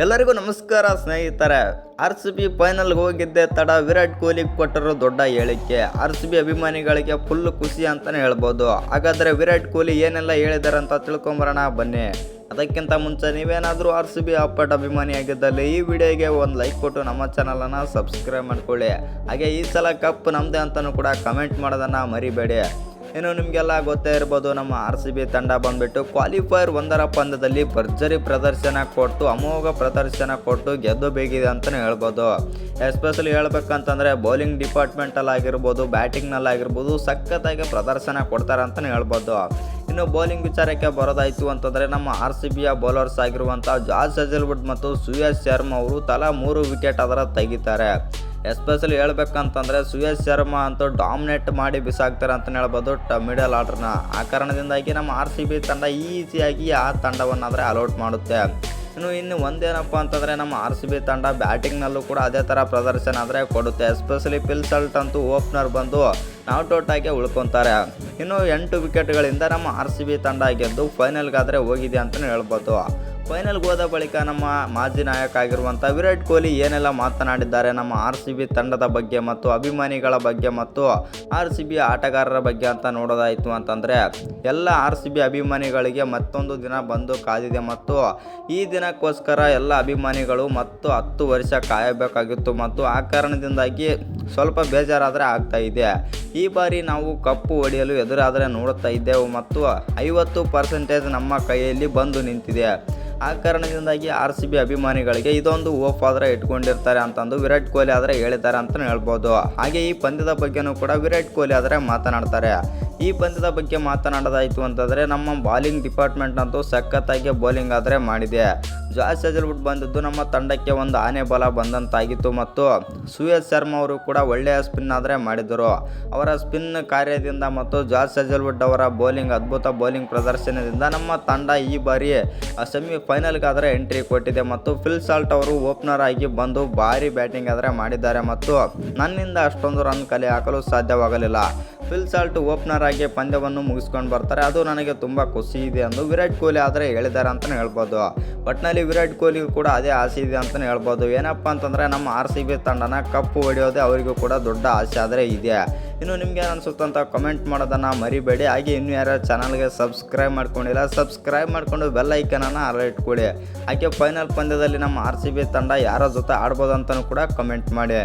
ಎಲ್ಲರಿಗೂ ನಮಸ್ಕಾರ ಸ್ನೇಹಿತರೆ. ಆರ್ ಸಿ ಬಿ ಫೈನಲ್ಗೆ ಹೋಗಿದ್ದೆ ತಡ ವಿರಾಟ್ ಕೊಹ್ಲಿ ಕೊಟ್ಟರು ದೊಡ್ಡ ಹೇಳಿಕೆ. ಆರ್ ಸಿ ಬಿ ಅಭಿಮಾನಿಗಳಿಗೆ ಫುಲ್ ಖುಷಿ ಅಂತಲೇ ಹೇಳ್ಬೋದು. ಹಾಗಾದರೆ ವಿರಾಟ್ ಕೊಹ್ಲಿ ಏನೆಲ್ಲ ಹೇಳಿದ್ದಾರೆ ಅಂತ ತಿಳ್ಕೊಂಬರೋಣ, ಬನ್ನಿ. ಅದಕ್ಕಿಂತ ಮುಂಚೆ ನೀವೇನಾದರೂ ಆರ್ ಸಿ ಬಿ ಅಪ್ಪಟ ಅಭಿಮಾನಿಯಾಗಿದ್ದಲ್ಲಿ ಈ ವಿಡಿಯೋಗೆ ಒಂದು ಲೈಕ್ ಕೊಟ್ಟು ನಮ್ಮ ಚಾನಲನ್ನು ಸಬ್ಸ್ಕ್ರೈಬ್ ಮಾಡ್ಕೊಳ್ಳಿ. ಹಾಗೆ ಈ ಸಲ ಕಪ್ ನಮ್ಮದೇ ಅಂತಲೂ ಕೂಡ ಕಮೆಂಟ್ ಮಾಡೋದನ್ನು ಮರಿಬೇಡಿ. ಇನ್ನು ನಿಮಗೆಲ್ಲ ಗೊತ್ತೇ ಇರ್ಬೋದು, ನಮ್ಮ ಆರ್ ಸಿ ಬಿ ತಂಡ ಬಂದ್ಬಿಟ್ಟು ಕ್ವಾಲಿಫೈಯರ್ ಒಂದರ ಪಂದ್ಯದಲ್ಲಿ ಭರ್ಜರಿ ಪ್ರದರ್ಶನ ಕೊಟ್ಟು, ಅಮೋಘ ಪ್ರದರ್ಶನ ಕೊಟ್ಟು ಗೆದ್ದು ಬೇಗಿದೆ ಅಂತಲೇ ಹೇಳ್ಬೋದು. ಎಸ್ಪೆಷಲಿ ಹೇಳ್ಬೇಕಂತಂದರೆ ಬೌಲಿಂಗ್ ಡಿಪಾರ್ಟ್ಮೆಂಟಲ್ಲಾಗಿರ್ಬೋದು ಬ್ಯಾಟಿಂಗ್ನಲ್ಲಿ ಆಗಿರ್ಬೋದು ಸಖತ್ತಾಗಿ ಪ್ರದರ್ಶನ ಕೊಡ್ತಾರೆ ಅಂತಲೇ ಹೇಳ್ಬೋದು. ಇನ್ನು ಬೌಲಿಂಗ್ ವಿಚಾರಕ್ಕೆ ಬರೋದಾಯಿತು ಅಂತಂದರೆ ನಮ್ಮ ಆರ್ ಸಿ ಬಿಯ ಬೌಲರ್ಸ್ ಆಗಿರುವಂಥ ಜಾರ್ಜ್ ಹಜಲ್ವುಡ್ ಮತ್ತು ಸುಯಶ್ ಶರ್ಮಾ ಅವರು ತಲಾ ಮೂರು ವಿಕೆಟ್ ಅದರ ತೆಗಿತಾರೆ. ಎಸ್ಪೆಷಲಿ ಹೇಳ್ಬೇಕಂತಂದರೆ ಸುಯೇಶ್ ಶರ್ಮಾ ಅಂತೂ ಡಾಮಿನೇಟ್ ಮಾಡಿ ಬಿಸಾಕ್ತಾರೆ ಅಂತಲೇ ಹೇಳ್ಬೋದು ಟ ಮಿಡಲ್ ಆರ್ಡ್ರನ್ನ ಆ ಕಾರಣದಿಂದಾಗಿ ನಮ್ಮ ಆರ್ ಸಿ ಬಿ ತಂಡ ಈಸಿಯಾಗಿ ಆ ತಂಡವನ್ನಾದರೆ ಅಲೌಟ್ ಮಾಡುತ್ತೆ. ಇನ್ನು ಇನ್ನು ಒಂದೇನಪ್ಪ ಅಂತಂದರೆ ನಮ್ಮ ಆರ್ ಸಿ ಬಿ ತಂಡ ಬ್ಯಾಟಿಂಗ್ನಲ್ಲೂ ಕೂಡ ಅದೇ ಥರ ಪ್ರದರ್ಶನ ಆದರೆ ಕೊಡುತ್ತೆ. ಎಸ್ಪೆಷಲಿ ಪಿಲ್ಸಲ್ಟ್ ಅಂತೂ ಓಪನರ್ ಬಂದು ನಾಟ್ ಆಗಿ ಉಳ್ಕೊತಾರೆ. ಇನ್ನು ಎಂಟು ವಿಕೆಟ್ಗಳಿಂದ ನಮ್ಮ ಆರ್ ಸಿ ಬಿ ತಂಡ ಗೆದ್ದು ಫೈನಲ್ಗಾದರೆ ಹೋಗಿದೆ ಅಂತಲೇ ಹೇಳ್ಬೋದು. ಫೈನಲ್ಗೆ ಹೋದ ಬಳಿಕ ನಮ್ಮ ಮಾಜಿ ನಾಯಕ ಆಗಿರುವಂಥ ವಿರಾಟ್ ಕೊಹ್ಲಿ ಏನೆಲ್ಲ ಮಾತನಾಡಿದ್ದಾರೆ, ನಮ್ಮ ಆರ್ ಸಿ ಬಿ ತಂಡದ ಬಗ್ಗೆ ಮತ್ತು ಅಭಿಮಾನಿಗಳ ಬಗ್ಗೆ ಮತ್ತು ಆರ್ ಸಿ ಬಿ ಆಟಗಾರರ ಬಗ್ಗೆ ಅಂತ ನೋಡೋದಾಯಿತು ಅಂತಂದರೆ, ಎಲ್ಲ ಆರ್ ಸಿ ಬಿ ಅಭಿಮಾನಿಗಳಿಗೆ ಮತ್ತೊಂದು ದಿನ ಬಂದು ಕಾದಿದೆ ಮತ್ತು ಈ ದಿನಕ್ಕೋಸ್ಕರ ಎಲ್ಲ ಅಭಿಮಾನಿಗಳು ಮತ್ತು ಹತ್ತು ವರ್ಷ ಕಾಯಬೇಕಾಗಿತ್ತು ಮತ್ತು ಆ ಕಾರಣದಿಂದಾಗಿ ಸ್ವಲ್ಪ ಬೇಜಾರಾದರೆ ಆಗ್ತಾ ಇದೆ. ಈ ಬಾರಿ ನಾವು ಕಪ್ಪು ಹೊಡೆಯಲು ಎದುರಾದರೆ ನೋಡುತ್ತಾ ಇದ್ದೆವು ಮತ್ತು ಐವತ್ತು ಪರ್ಸೆಂಟೇಜ್ ನಮ್ಮ ಕೈಯಲ್ಲಿ ಬಂದು ನಿಂತಿದೆ. ಆ ಕಾರಣದಿಂದಾಗಿ ಆರ್ ಸಿ ಬಿ ಅಭಿಮಾನಿಗಳಿಗೆ ಇದೊಂದು ಓಫ್ ಆದರೆ ಇಟ್ಕೊಂಡಿರ್ತಾರೆ ಅಂತಂದು ವಿರಾಟ್ ಕೊಹ್ಲಿ ಆದರೆ ಹೇಳಿದ್ದಾರೆ ಅಂತಲೇ ಹೇಳ್ಬೋದು. ಹಾಗೆ ಈ ಪಂದ್ಯದ ಬಗ್ಗೆನೂ ಕೂಡ ವಿರಾಟ್ ಕೊಹ್ಲಿ ಆದರೆ ಮಾತನಾಡ್ತಾರೆ. ಈ ಪಂದ್ಯದ ಬಗ್ಗೆ ಮಾತನಾಡೋದಾಯಿತು ಅಂತಂದರೆ ನಮ್ಮ ಬಾಲಿಂಗ್ ಡಿಪಾರ್ಟ್ಮೆಂಟ್ ಅಂತೂ ಸಖತ್ತಾಗಿ ಬೌಲಿಂಗ್ ಆದರೆ ಮಾಡಿದೆ. ಜಾಸ್ ಹೆಜಲ್ವುಡ್ ಬಂದಿದ್ದು ನಮ್ಮ ತಂಡಕ್ಕೆ ಒಂದು ಆನೆ ಬಲ ಬಂದಂತಾಗಿತ್ತು ಮತ್ತು ಸುಯೇಶ್ ಶರ್ಮಾ ಅವರು ಕೂಡ ಒಳ್ಳೆಯ ಸ್ಪಿನ್ ಆದರೆ ಮಾಡಿದರು ಅವರ ಸ್ಪಿನ್ ಕಾರ್ಯದಿಂದ ಮತ್ತು ಜಾಸ್ ಹೆಜಲ್ವುಡ್ ಅವರ ಬೌಲಿಂಗ್ ಅದ್ಭುತ ಬೌಲಿಂಗ್ ಪ್ರದರ್ಶನದಿಂದ ನಮ್ಮ ತಂಡ ಈ ಬಾರಿ ಸೆಮಿ ಫೈನಲ್ಗಾದರೆ ಎಂಟ್ರಿ ಕೊಟ್ಟಿದೆ ಮತ್ತು ಫಿಲ್ ಸಾಲ್ಟ್ ಅವರು ಓಪನರ್ ಆಗಿ ಬಂದು ಭಾರಿ ಬ್ಯಾಟಿಂಗ್ ಆದರೆ ಮಾಡಿದ್ದಾರೆ ಮತ್ತು ನನ್ನಿಂದ ಅಷ್ಟೊಂದು ರನ್ ಕಲೆ ಹಾಕಲು ಸಾಧ್ಯವಾಗಲಿಲ್ಲ. ಫಿಲ್ ಸಾಲ್ಟ್ ಓಪನರ್ ಆಗಿ ಪಂದ್ಯವನ್ನು ಮುಗಿಸ್ಕೊಂಡು ಬರ್ತಾರೆ. ಅದು ನನಗೆ ತುಂಬ ಖುಷಿ ಇದೆ ಅಂದು ವಿರಾಟ್ ಕೊಹ್ಲಿ ಆದರೆ ಹೇಳಿದ್ದಾರೆ ಅಂತಲೇ ಹೇಳ್ಬೋದು. ಒಟ್ಟಿನಲ್ಲಿ ವಿರಾಟ್ ಕೊಹ್ಲಿಗೂ ಕೂಡ ಅದೇ ಆಸೆ ಇದೆ ಅಂತಲೇ ಹೇಳ್ಬೋದು. ಏನಪ್ಪ ಅಂತಂದರೆ ನಮ್ಮ ಆರ್ ಸಿ ಬಿ ತಂಡನ ಕಪ್ಪು ಹೊಡೆಯೋದೇ ಅವರಿಗೂ ಕೂಡ ದೊಡ್ಡ ಆಸೆ ಆದರೆ ಇದೆ. ಇನ್ನು ನಿಮ್ಗೆ ಅನಿಸುತ್ತಂತ ಕಮೆಂಟ್ ಮಾಡೋದನ್ನು ಮರಿಬೇಡಿ. ಹಾಗೆ ಇನ್ನೂ ಯಾರು ಚಾನಲ್ಗೆ ಸಬ್ಸ್ಕ್ರೈಬ್ ಮಾಡ್ಕೊಂಡಿಲ್ಲ ಸಬ್ಸ್ಕ್ರೈಬ್ ಮಾಡಿಕೊಂಡು ಬೆಲ್ ಐಕನನ್ನು ಇಟ್ಕೊಳ್ಳಿ. ಹಾಗೆ ಫೈನಲ್ ಪಂದ್ಯದಲ್ಲಿ ನಮ್ಮ ಆರ್ ಸಿ ಬಿ ತಂಡ ಯಾರ ಜೊತೆ ಆಡ್ಬೋದು ಅಂತಲೂ ಕೂಡ ಕಮೆಂಟ್ ಮಾಡಿ.